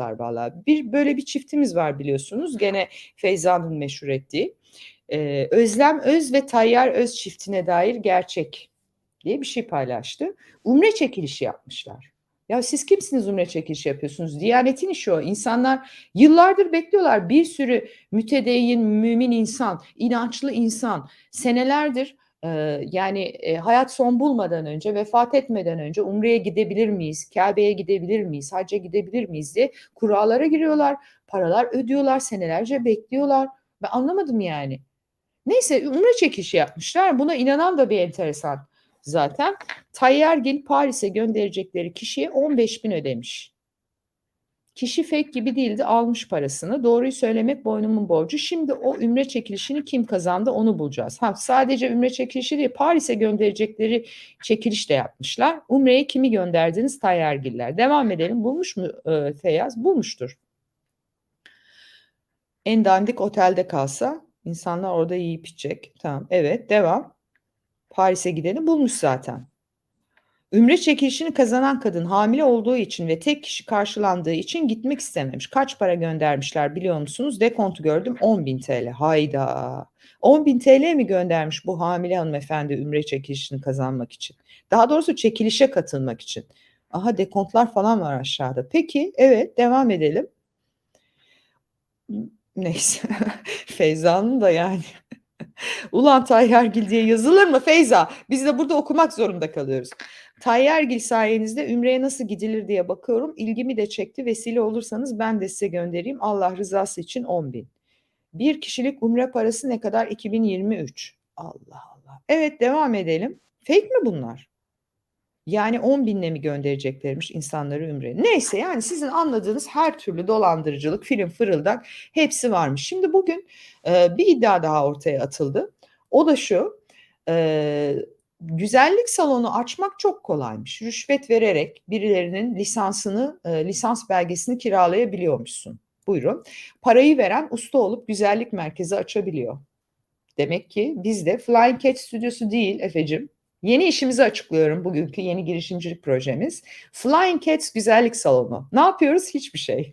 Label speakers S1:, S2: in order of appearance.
S1: valla. Bir böyle bir çiftimiz var biliyorsunuz. Gene Feyza'nın meşhur ettiği. Ee, Özlem Öz ve Tayyar Öz çiftine dair gerçek diye bir şey paylaştı. Umre çekilişi yapmışlar. Ya siz kimsiniz umre çekilişi yapıyorsunuz? Diyanetin işi o. İnsanlar yıllardır bekliyorlar. Bir sürü mütedeyyin, mümin insan, inançlı insan senelerdir yani hayat son bulmadan önce, vefat etmeden önce umreye gidebilir miyiz? Kabe'ye gidebilir miyiz? Hacca gidebilir miyiz diye kurallara giriyorlar. Paralar ödüyorlar, senelerce bekliyorlar. Ben anlamadım yani. Neyse umre çekişi yapmışlar. Buna inanan da bir enteresan zaten. Tayyargil Paris'e gönderecekleri kişiye 15 bin ödemiş. Kişi fake gibi değildi almış parasını. Doğruyu söylemek boynumun borcu. Şimdi o ümre çekilişini kim kazandı onu bulacağız. Ha, sadece ümre çekilişi değil Paris'e gönderecekleri çekiliş de yapmışlar. Umre'ye kimi gönderdiniz Tayyargiller? Devam edelim. Bulmuş mu e, Feyyaz? Bulmuştur. En dandik otelde kalsa insanlar orada yiyip içecek. Tamam evet devam. Paris'e gideni bulmuş zaten. Ümre çekilişini kazanan kadın hamile olduğu için ve tek kişi karşılandığı için gitmek istememiş. Kaç para göndermişler biliyor musunuz? Dekontu gördüm 10 bin TL. Hayda. 10 bin TL mi göndermiş bu hamile hanımefendi ümre çekilişini kazanmak için? Daha doğrusu çekilişe katılmak için. Aha dekontlar falan var aşağıda. Peki evet devam edelim. Neyse. Feyza'nın da yani. Ulan Tayyargil diye yazılır mı Feyza? Biz de burada okumak zorunda kalıyoruz. Tayyargil sayenizde Ümre'ye nasıl gidilir diye bakıyorum. İlgimi de çekti. Vesile olursanız ben de size göndereyim. Allah rızası için 10 bin. Bir kişilik umre parası ne kadar? 2023. Allah Allah. Evet devam edelim. Fake mi bunlar? Yani 10 binle mi göndereceklermiş insanları Ümre? Neyse yani sizin anladığınız her türlü dolandırıcılık, film fırıldak hepsi varmış. Şimdi bugün e, bir iddia daha ortaya atıldı. O da şu, e, güzellik salonu açmak çok kolaymış. Rüşvet vererek birilerinin lisansını, e, lisans belgesini kiralayabiliyormuşsun. Buyurun. Parayı veren usta olup güzellik merkezi açabiliyor. Demek ki bizde Flying Cat stüdyosu değil Efe'cim. Yeni işimizi açıklıyorum bugünkü yeni girişimcilik projemiz. Flying Cats Güzellik Salonu. Ne yapıyoruz? Hiçbir şey.